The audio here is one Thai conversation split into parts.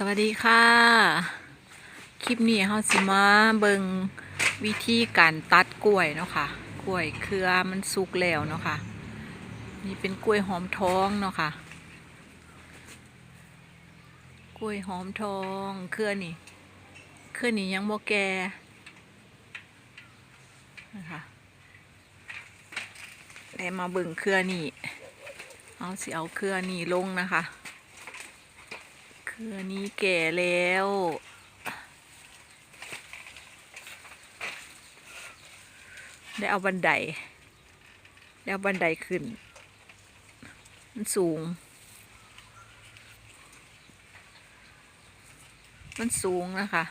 สวัสดีค่ะ คลิปนี้เฮาสิมาเบิงวิธีการตัดกล้วยเนาะค่ะ กล้วยเครือมันสุกแล้วเนาะค่ะ นี่เป็นกล้วยหอมทองเนาะค่ะ กล้วยหอมทองเครือนี่ เครือนี่ยังบ่แก่นะคะได้มาเบิ่งเครือนี่ เอาสิเอาเครือนี่ลงนะคะ เรือนี้แก่แล้วได้เอาบันไดได้เอาบันไดขึ้น มันสูง มันสูงนะคะ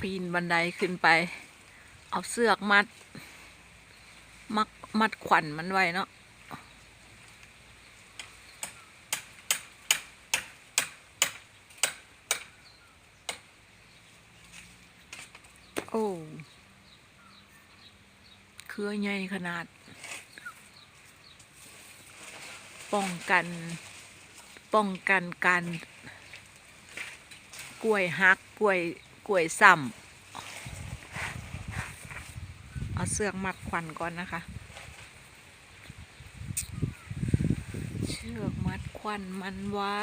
ปีนบันไดขึ้นไป เอาเสือกมัด มัดมัดขวัญมันไว้เนาะ โอ้ เค รือ ใหญ่ ขนาด ป้องกัน ป้องกันการกล้วยหักกล้วยกล้วยซ้ำเอาเสือมัดควันก่อนนะคะ เชือกมัดควันมันไว้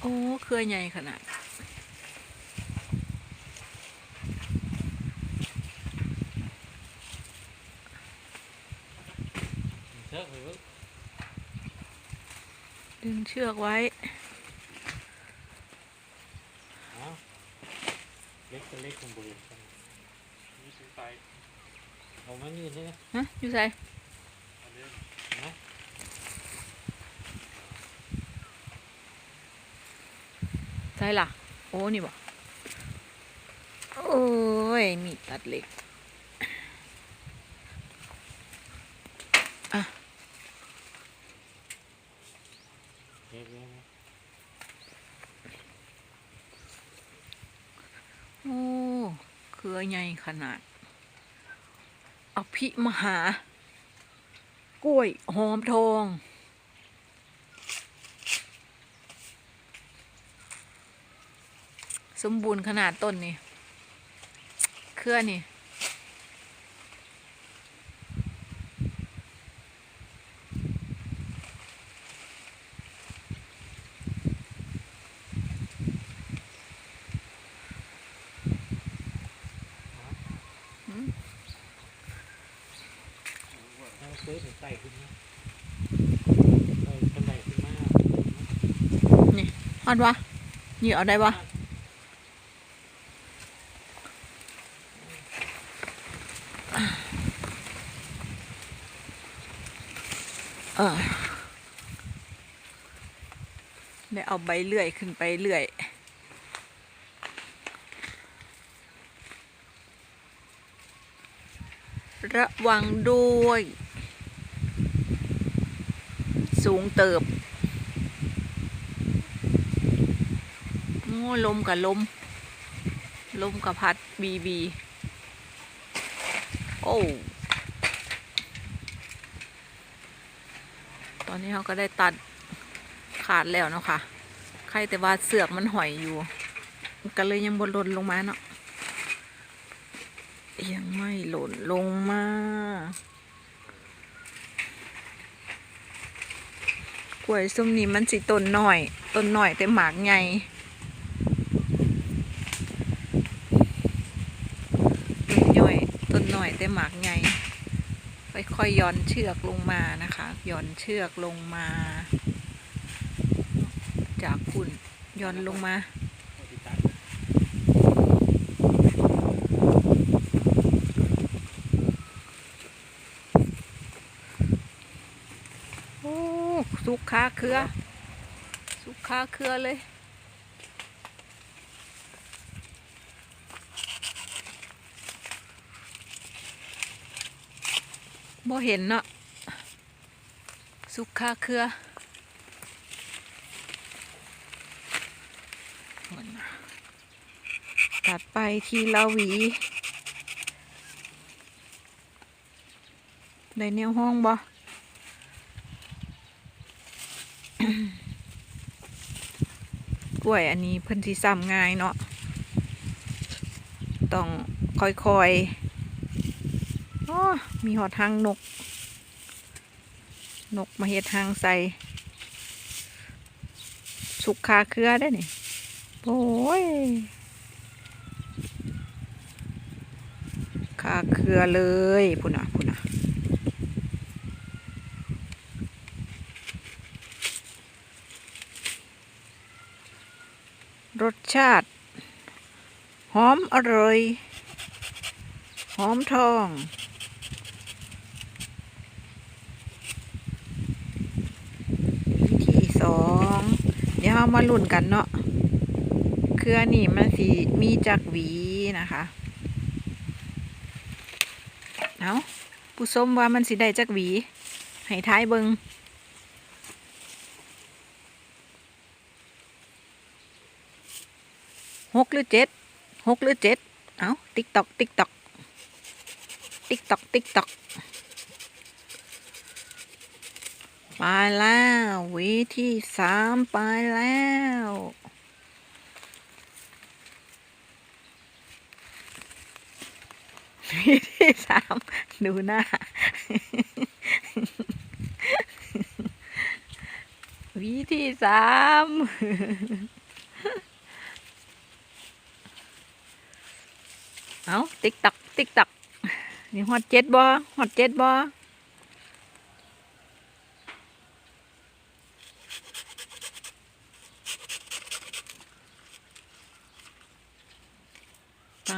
โอ้เครือใหญ่ขนาด เชือกเลยเว้ย ดึง เชือกไว้เอาเล็กก็เล็กของบริเวณกันนี่ถึงไปเอามานี่เลยนะฮะอยู่ใส่เอาเดินนะใส่ล่ะ โอ้ นี่บ่โอ้ย มีดตัดเหล็ก เล็กเลยนะ โอ้ เครือ ใหญ่ขนาด อภิมหา กล้วยหอมทอง สมบูรณ์ขนาดต้นนี่ เครือนี่ เอา เสื้อถึงไต่ขึ้นมาไต่ขึ้นไต่ขึ้นมาฮอดวะนี่เอาได้วะเออได้เอาใบเลื่อยขึ้นไปเลื่อยระวังด้วย สูงเติบโอ้ลมกับลม ลมกับพัดบีบี โอ้ ตอนนี้เขาก็ได้ตัดขาดแล้วเนาะค่ะ ใครแต่ว่าเสือกมันหอยอยู่ ก็เลยยังบนหล่นลงมาเนาะยังไม่หล่นลงมา กล้วยซุ้มนี้มันสิต้นหน่อยต้นหน่อยแต่หมากใหญ่ต้นย่อยต้นหน่อยแต่หมากใหญ่ค่อยๆย้อนเชือกลงมานะคะย้อนเชือกลงมา จากคุณนย้อนลงมา เอาที่ตัด โอ้ สุกคาเครือ สุกคาเครือเลย บ่เห็นเนาะ สุกคาเครือตัดไปทีละหวีได้แนวห้องบ่ ล้วยอันนี้เพิ่นสิซ้ำง่ายเนาะต้องค่อยๆอ้อมีหอดทางนก นกมาเฮ็ดทางใส่ สุกคาเครือได้นี่โอ้ยคาเครือเลยพุ่นอะพุ่นอะ รสชาติ หอมอร่อย หอมทองวิธีสอง เดี๋ยวเรามาลุ้นกันเนาะเครือนี่มันสีมีจากหวีนะคะเอาผู้ชมว่ามันสิได้จากหวี ให้ท้ายเบิง หกหรือเจ็ดหกหรือเจ็ดเอาติ๊กตอกติ๊กตอกติ๊กตอกติ๊กตอกไปแล้ววิธีสามไปแล้ววิธีสามดูหน้าวิธีสาม เอาติ๊กตัก ติ๊กตัก นี่ฮอดเจ็ดบ่ฮอดเจ็ดบ่ไป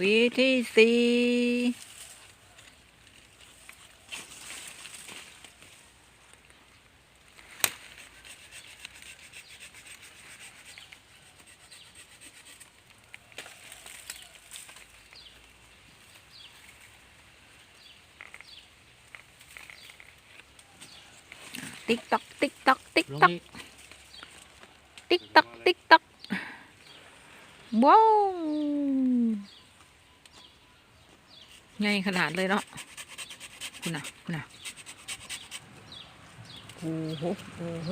วิธีสี่ ติ๊กตอกติ๊กตอกติ๊กลงตอกอีกติ๊กตอกติ๊กตอกว้าวไงขนาดเลยเนาะคุณน่ะคุณน่ะโอ้โหโอ้โห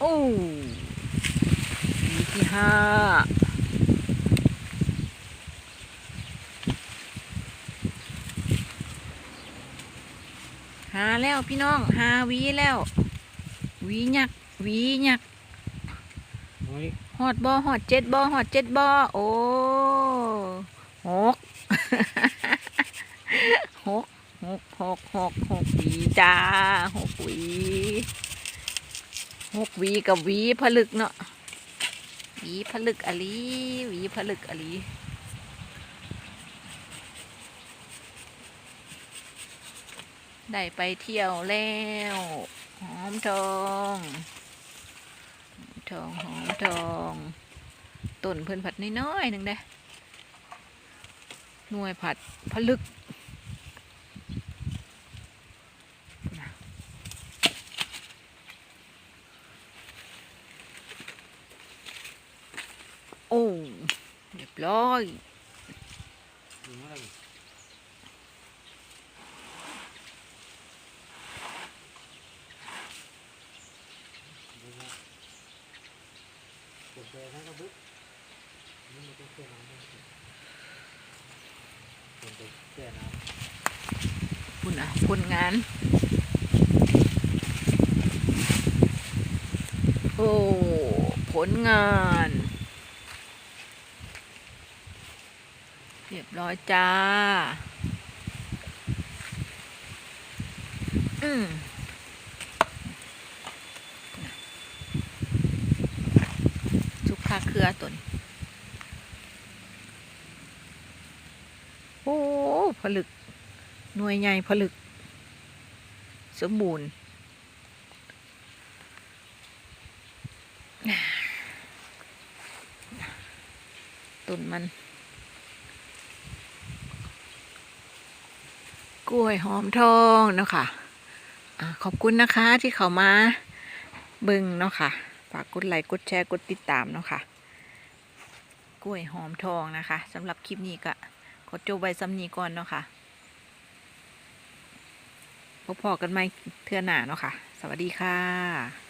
โอ้วีที่ห้า หาแล้วพี่น้องหาหวีแล้วหวียักษ์หวียักษ์ลงอีกหอดบอหอดเจ็ดบอหอดเจ็ดบอโอ้หกหกหกหกหกหกหวีจ้าหกหวีหกหวีกับหวีผลึกเนาะหวีผลึกอะลีหวีผลึกอะลี ได้ไปเที่ยวแล้วหอมทองทองหอมทองต้นเพิ่นผัดน้อยๆหนึ่งเด้หน่วยผัดผลึกโอ้เรียบร้อย ลงอะไรอีกลงมากดแชร์ให้เราบึ๊บนี่มันต้องแช่น้ำด้วยกดไปแช่น้ำคุณอะผลงาน โอ้ ผลงาน เรียบร้อยจ้า อืมสุกคาเค รือตนโอ้ผลึก หน่วยใหญ่ผลึก สมบูรณ์ต้นมัน กล้วยหอมทองเนาะค่ะอะขอบคุณนะคะที่เขามาบึงเนาะค่ะ ฝากกดไลค์กดแชร์กดติดตามเนาะค่ะ กล้วยหอมทองนะคะสำหรับคลิปนี้ก็ขอจบไว้ซ้ำนี้ก่อนเนาะค่ะพบพอกันไหมเทื่อหน้าเนาะค่ะ สวัสดีค่ะ